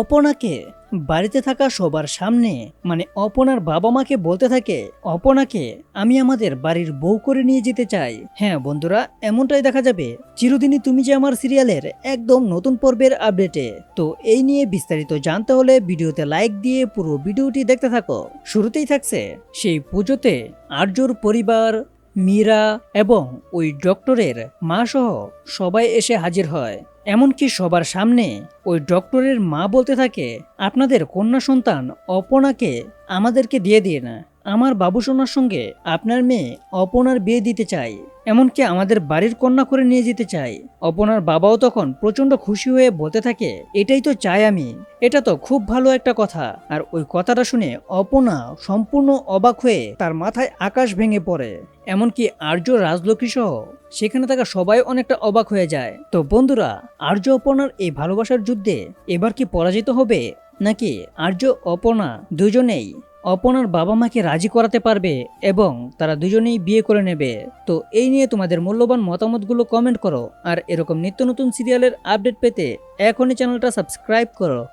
অপনাকে বাড়িতে থাকা সবার সামনে মানে অপনার বাবা মাকে বলতে থাকে, অপনাকে আমি আমাদের বাড়ির বউ করে নিয়ে যেতে চাই। হ্যাঁ বন্ধুরা, এমনটাই দেখা যাবে। চিরদিনই তুমি যে আমার সিরিয়ালের একদম নতুন পর্বের আপডেটে। তো এই নিয়ে বিস্তারিত জানতে হলে ভিডিওতে লাইক দিয়ে পুরো ভিডিওটি দেখতে থাকো। শুরুতেই থাকছে সেই পুজোতে আর্যর পরিবার, মীরা এবং ওই ডক্টরের মা সহ সবাই এসে হাজির হয়। এমনকি সবার সামনে ওই ডক্টরের মা বলতে থাকে, আপনাদের কন্যা সন্তান অপনাকে আমাদেরকে দিয়ে দিয়ে না আমার বাবুসোনার সঙ্গে আপনার মেয়ে অপনার বিয়ে দিতে চাই এমনকি আমাদের বাড়ির কন্যা করে নিয়ে যেতে চাই অপনার বাবাও তখন প্রচণ্ড খুশি হয়ে বলতে থাকে, এটাই তো চাই আমি। এটা তো খুব ভালো একটা কথা। আর ওই কথাটা শুনে অপনা সম্পূর্ণ অবাক হয়ে তার মাথায় আকাশ ভেঙে পড়ে। এমনকি আর্য রাজলক্ষ্মী সহ সেখানে থাকা সবাই অনেকটা অবাক হয়ে যায়। তো বন্ধুরা, আর্য অপনার এই ভালোবাসার যুদ্ধে এবার কি পরাজিত হবে? নাকি আর্য অপনা দুজনেই অপনার বাবা মাকে রাজি করাতে পারবে এবং তারা দুজনেই বিয়ে করে নেবে। তো এই নিয়ে তোমাদের মূল্যবান মতামতগুলো কমেন্ট করো। আর এরকম নিত্য নতুন সিরিয়ালের আপডেট পেতে এখনই চ্যানেলটা সাবস্ক্রাইব করো।